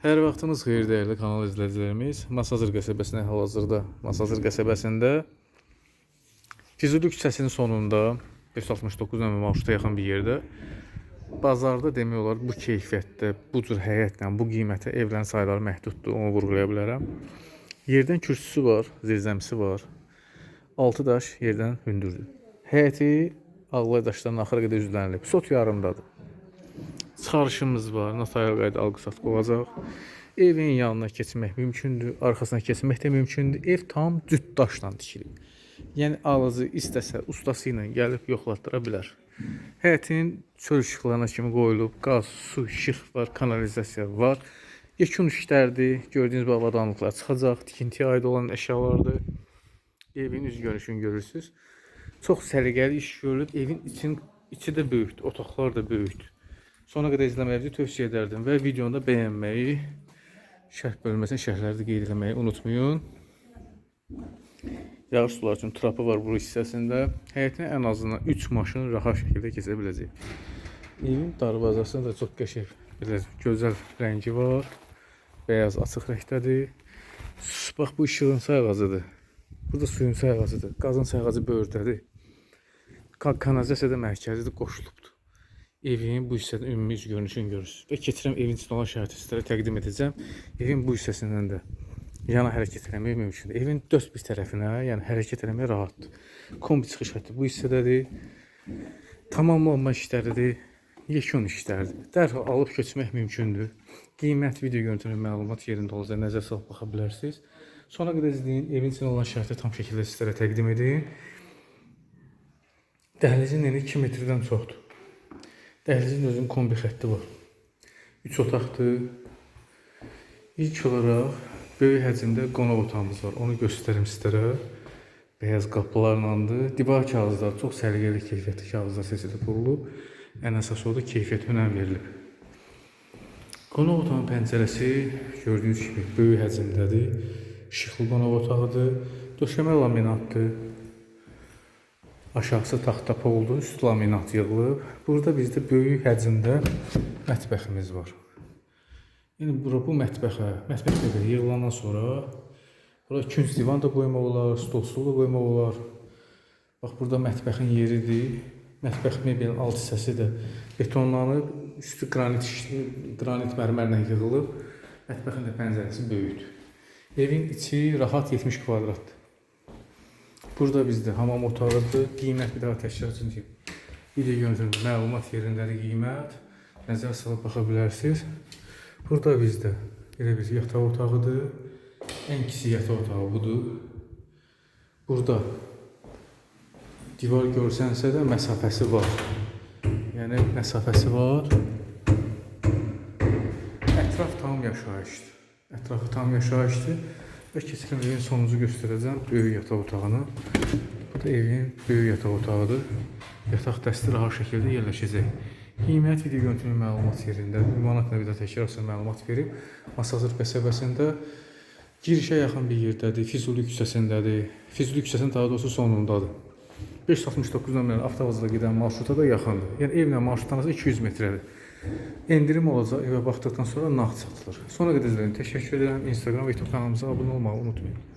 Hər vaxtınız xeyir dəyərli kanal izləyicilərimiz. Masazır qəsəbəsində hal-hazırda Masazır qəsəbəsində Füzuli küçəsinin sonunda 569 nömrə marşruta yaxın bir yerdə bazarda demək olar bu keyfiyyətdə, bu cür həyətlə, bu qiymətə evlərin sayları məhduddur, onu vurğulaya bilərəm. Yerdən kürsüsü var, zirzəmisi var. 6 daş yerdən hündürdür. Həyəti ağlay daşlarının axıra qədər üzlənilib. Sot yarımdadır. Çıxarışımız var. Notarial qayda alqı-satqı olacaq. Evin yanına keçmək mümkündür, arxasına keçmək də mümkündür. Ev tam cüt daşla tikilib. Yəni alıcı istəsə ustası ilə gəlib yoxlatdıra bilər. Həyətin çöl işıqlarına kimi qoyulub, qaz, su, işıq var, kanalizasiya var. Yekun işlərdir. Gördüyünüz bu avadanlıqlar çıxacaq. Tikintiyə aid olan əşyalardır. Evin üz görünüşünü görürsüz. Çox səliqəli iş görülüb. Evin için içi də böyükdür, otaqlar da böyükdür. Sona qədər izləməyi tövsiyə edərdim və videonu da bəyənməyi, şərh bölməsində şərhləri də qeyd etməyi unutmayın. Yağış sular üçün trapı var bu hissəsində. Həyətinə ən azından 3 maşın rahat şəkildə keçə biləcək. Evin darvazasında da çox qəşəng, belə gözəl rəngi var. Beyaz açıq rəngdədir. Bax bu işığın sayğacıdır. Burada suyun sayğacıdır. Qazın sayğacı böyürdədir. Ka- Kanalizasiya da mərkəzidir, qoşulubdur. Evin bu hissədən ümumi üz görünüşünü görürsünüz. Və keçirəm evin içində olan şəraiti sizlərə təqdim edəcəm. Evin bu hissəsindən də yana hərəkət etmək mümkündür. Evin dörd bir tərəfinə, yəni hərəkət etmək rahatdır. Kombi çıxış xətti bu hissədədir. Tamamlanma işləridir. Yekun işlərdir. Dərhal alıb köçmək mümkündür. Qiymət, video görüntülü məlumat yerində olacaq. Nəzər salıb baxa bilərsiniz. Sona qədər izləyin. Evin içində olan şəraiti tam şəkildə sizlərə təqdim edin. Dəhlizin eni 2 metrdən çoxdur. Dəhlizin özünün kombi xətti var. 3 otaqdır. İlk olaraq böyük həcmdə qonaq otağımız var. Onu göstərim sizlərə. Beyaz qapılarlandır. Divar kağızları çox səliqəli keyfiyyətli kağızlar seçilib qurulub. Ən əsas odur keyfiyyət önəm verilib. Qonaq otağının pəncərəsi gördüyünüz kimi böyük həcmdədir. İşıqlı qonaq otağıdır. Döşəmə laminatdır. Aşağısı taxta poldur, üst laminat yığılıb. Burada bizdə böyük həcmdə mətbəximiz var. Yəni bura bu mətbəxə, mətbəx belə yığılandan sonra bura künc divan da qoymaq olar, stol stul da qoymaq olar. Bax burada mətbəxin yeridir. Mətbəx mebelin alt hissəsi də betonlanıb, üstü qranit qranit mərmərlə yığılıb. Mətbəxin də pəncərəsi böyükdür. Evin içi rahat 70 kvadratdır. Burada bizdə hamam otağıdır. Qiymət bir üçün deyim. Video görüntülü məlumat yerindədir qiymət. Nəzər salıb baxa bilərsiniz. Burada bizdə elə bir yataq otağıdır. Ən kiçik yataq otağı budur. Burada divar görsənsə də məsafəsi var. Yəni məsafəsi var. Ətraf tam yaşayışdır. Ətrafı tam yaşayışdır. Və keçirəm evin sonuncu göstərəcəm böyük yataq otağını. Bu da evin böyük yataq otağıdır. Yataq dəsti rahat şəkildə yerləşəcək. Qiymət video görüntülü məlumat yerində. Ünvanat növdə təkrar sizə məlumat verib. Masazır qəsəbəsində girişə yaxın bir yerdədir. Füzuli küçəsindədir. Füzuli küçəsinin daha doğrusu sonundadır. 569 nömrəli avtovazla gedən marşruta da yaxındır. Yəni evlə arası 200 metrədir. Endirim olacaq evə baxdıqdan sonra nağd satılır. Sonra qədər izləyin. Təşəkkür edirəm. Instagram və YouTube kanalımıza abunə olmağı unutmayın.